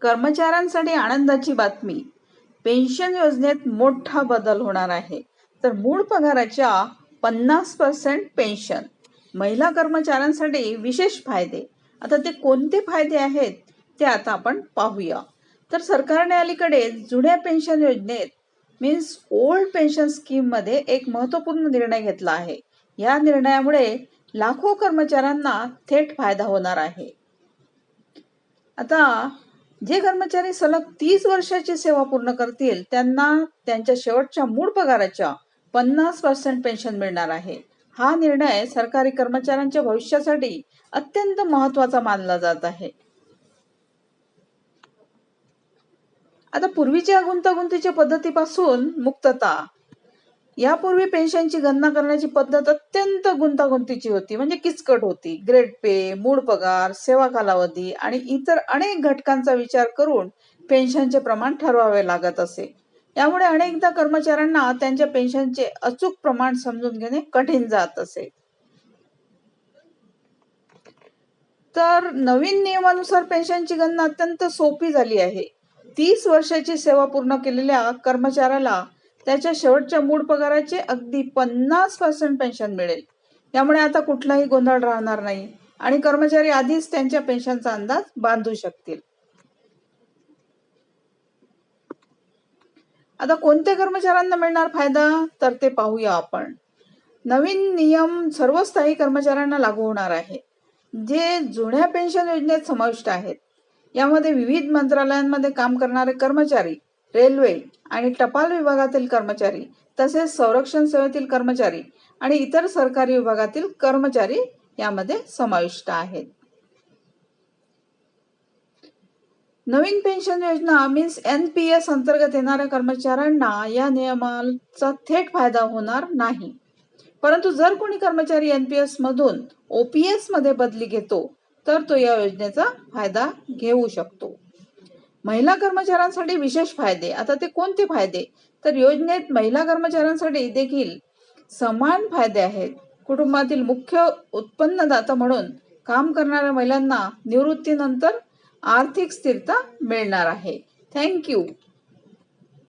कर्मचाऱ्यांसाठी आनंदाची बातमी. पेन्शन योजनेत मोठा बदल होणार आहे. तर मूळ पगाराच्या पन्नास पर्सेंट पेन्शन. महिला कर्मचाऱ्यांसाठी विशेष फायदे. आता ते कोणते फायदे आहेत ते आता आपण पाहूया. तर सरकारने अलीकडे जुन्या पेन्शन योजनेत मीन्स ओल्ड पेन्शन स्कीममध्ये एक महत्त्वपूर्ण निर्णय घेतला आहे. या निर्णयामुळे लाखो कर्मचाऱ्यांना थेट फायदा होणार आहे. आता जे कर्मचारी सलग तीस वर्षाची सेवा पूर्ण करतील त्यांना त्यांच्या शेवटच्या मूळ पगाराच्या पन्नास पर्सेंट पेन्शन मिळणार आहे. हा निर्णय सरकारी कर्मचाऱ्यांच्या भविष्यासाठी अत्यंत महत्त्वाचा मानला जात आहे. आता पूर्वीच्या गुंतागुंतीच्या पद्धतीपासून मुक्तता यापूर्वी पेन्शनची गणना करण्याची पद्धत अत्यंत गुंतागुंतीची होती. म्हणजे किचकट होती. ग्रेड पे मूळ पगार सेवा कालावधी आणि इतर अनेक घटकांचा विचार करून पेन्शनचे प्रमाण ठरवावे लागत असे. यामुळे अनेकदा कर्मचाऱ्यांना त्यांच्या पेन्शनचे अचूक प्रमाण समजून घेणे कठीण जात असे. तर नवीन नियमानुसार पेन्शनची गणना अत्यंत सोपी झाली आहे. तीस वर्षाची सेवा पूर्ण केलेल्या कर्मचाऱ्याला त्याच्या शेवटच्या मूळ पगाराचे अगदी पन्नास पर्सेंट पेन्शन मिळेल. त्यामुळे आता कुठलाही गोंधळ राहणार नाही आणि कर्मचारी आधीच त्यांच्या पेन्शनचा अंदाज बांधू शकतील. आता कोणत्या कर्मचाऱ्यांना मिळणार फायदा? तर ते पाहूया आपण. नवीन नियम सर्व स्थायी कर्मचाऱ्यांना लागू होणार आहे. जे जुन्या पेन्शन योजनेत समाविष्ट आहेत यामध्ये विविध मंत्रालयांमध्ये काम करणारे कर्मचारी रेल्वे आणि टपाल विभागातील कर्मचारी तसेच संरक्षण सेवेतील कर्मचारी आणि इतर सरकारी विभागातील कर्मचारी यामध्ये समाविष्ट आहेत. नवीन पेन्शन योजना मीन्स एन पी एस अंतर्गत येणाऱ्या कर्मचाऱ्यांना या नियमाचा थेट फायदा होणार नाही. परंतु जर कोणी कर्मचारी एन पी एस मधून ओपीएसमध्ये बदली घेतो तर तो या योजनेचा फायदा घेऊ शकतो. महिला कर्मचाऱ्यांसाठी विशेष फायदे. आता ते कोणते फायदे? तर योजनेत महिला कर्मचाऱ्यांसाठी देखील समान फायदे आहेत. कुटुंबातील मुख्य उत्पन्नदाता म्हणून काम करणाऱ्या महिलांना निवृत्तीनंतर आर्थिक स्थिरता मिळणार आहे. थँक्यू